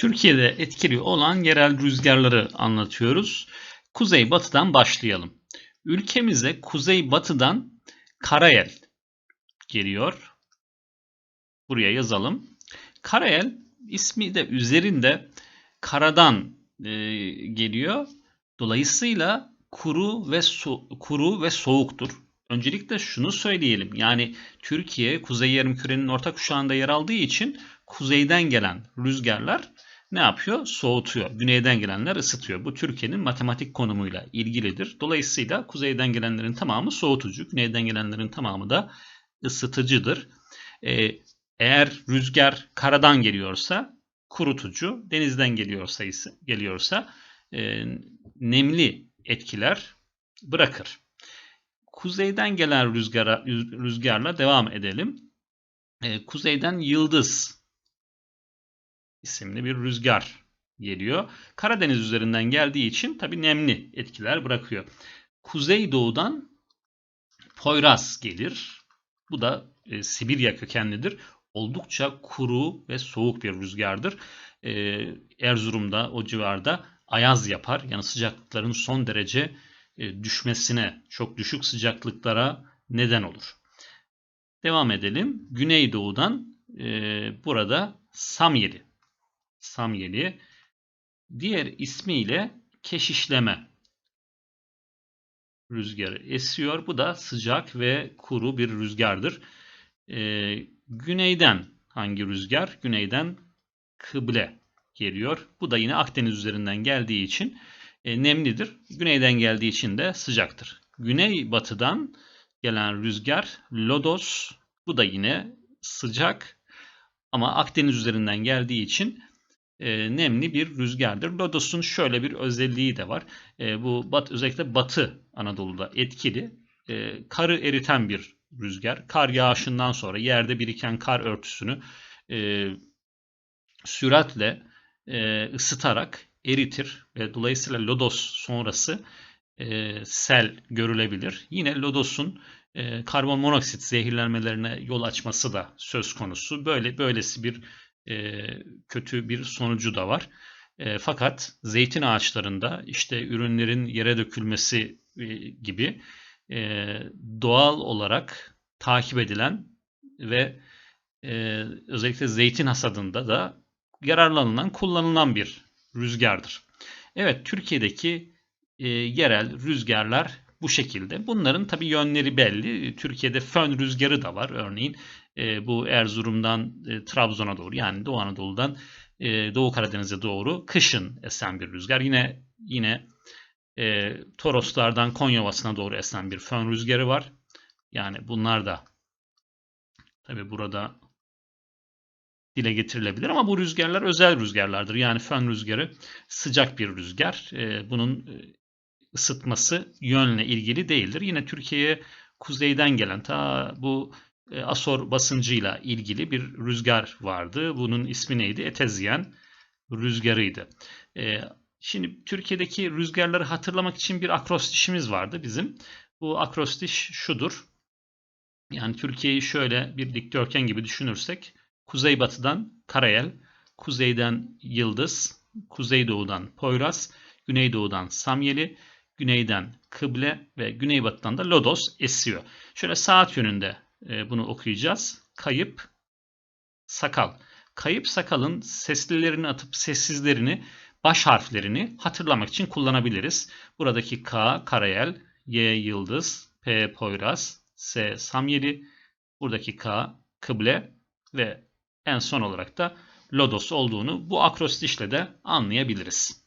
Türkiye'de etkili olan yerel rüzgarları anlatıyoruz. Kuzey-batıdan başlayalım. Ülkemize kuzey-batıdan Karayel geliyor. Buraya yazalım. Karayel ismi de üzerinde karadan e, geliyor. Dolayısıyla kuru ve su, kuru ve soğuktur. Öncelikle şunu söyleyelim. Yani Türkiye kuzey yarımkürenin orta kuşağında yer aldığı için kuzeyden gelen rüzgarlar ne yapıyor? Soğutuyor. Güneyden gelenler ısıtıyor. Bu Türkiye'nin matematik konumuyla ilgilidir. Dolayısıyla kuzeyden gelenlerin tamamı soğutucu, güneyden gelenlerin tamamı da ısıtıcıdır. Ee, eğer rüzgar karadan geliyorsa kurutucu, denizden geliyorsa ise, geliyorsa e, nemli etkiler bırakır. Kuzeyden gelen rüzgara, rüzgarla devam edelim. Ee, kuzeyden yıldız isimli bir rüzgar geliyor. Karadeniz üzerinden geldiği için tabi nemli etkiler bırakıyor. Kuzeydoğudan Poyraz gelir. Bu da e, Sibirya kökenlidir. Oldukça kuru ve soğuk bir rüzgardır. E, Erzurum'da o civarda ayaz yapar. Yani sıcaklıkların son derece e, düşmesine, çok düşük sıcaklıklara neden olur. Devam edelim. Güneydoğudan e, burada Samyeli samyeli. Diğer ismiyle keşişleme rüzgarı esiyor. Bu da sıcak ve kuru bir rüzgardır. Ee, güneyden hangi rüzgar? Güneyden kıble geliyor. Bu da yine Akdeniz üzerinden geldiği için e, nemlidir. Güneyden geldiği için de sıcaktır. Güneybatıdan gelen rüzgar lodos. Bu da yine sıcak ama Akdeniz üzerinden geldiği için e, nemli bir rüzgardır. Lodos'un şöyle bir özelliği de var. E, bu bat, özellikle Batı Anadolu'da etkili. E, karı eriten bir rüzgar. Kar yağışından sonra yerde biriken kar örtüsünü e, süratle e, ısıtarak eritir ve dolayısıyla Lodos sonrası e, sel görülebilir. Yine Lodos'un e, karbon monoksit zehirlenmelerine yol açması da söz konusu. Böyle böylesi bir e, kötü bir sonucu da var. E, fakat zeytin ağaçlarında işte ürünlerin yere dökülmesi e, gibi e, doğal olarak takip edilen ve e, özellikle zeytin hasadında da yararlanılan, kullanılan bir rüzgardır. Evet, Türkiye'deki e, yerel rüzgarlar bu şekilde. Bunların tabi yönleri belli. Türkiye'de fön rüzgarı da var. Örneğin e, bu Erzurum'dan e, Trabzon'a doğru yani Doğu Anadolu'dan e, Doğu Karadeniz'e doğru kışın esen bir rüzgar. Yine yine e, Toroslardan Konyovası'na doğru esen bir fön rüzgarı var. Yani bunlar da tabi burada dile getirilebilir ama bu rüzgarlar özel rüzgarlardır. Yani fön rüzgarı sıcak bir rüzgar. E, bunun e, ısıtması yönle ilgili değildir. Yine Türkiye'ye kuzeyden gelen ta bu Asor basıncıyla ilgili bir rüzgar vardı. Bunun ismi neydi? Etezyen rüzgarıydı. E, şimdi Türkiye'deki rüzgarları hatırlamak için bir akrostişimiz vardı bizim. Bu akrostiş şudur. Yani Türkiye'yi şöyle bir dikdörtgen gibi düşünürsek kuzeybatıdan Karayel, kuzeyden Yıldız, kuzeydoğudan Poyraz, güneydoğudan Samyeli, güneyden Kıble ve güneybatıdan da Lodos esiyor. Şöyle saat yönünde e, bunu okuyacağız. Kayıp sakal. Kayıp sakalın seslilerini atıp sessizlerini, baş harflerini hatırlamak için kullanabiliriz. Buradaki K Karayel, Y Yıldız, P Poyraz, S Samyeli, buradaki K Kıble ve en son olarak da Lodos olduğunu bu akrostişle de anlayabiliriz.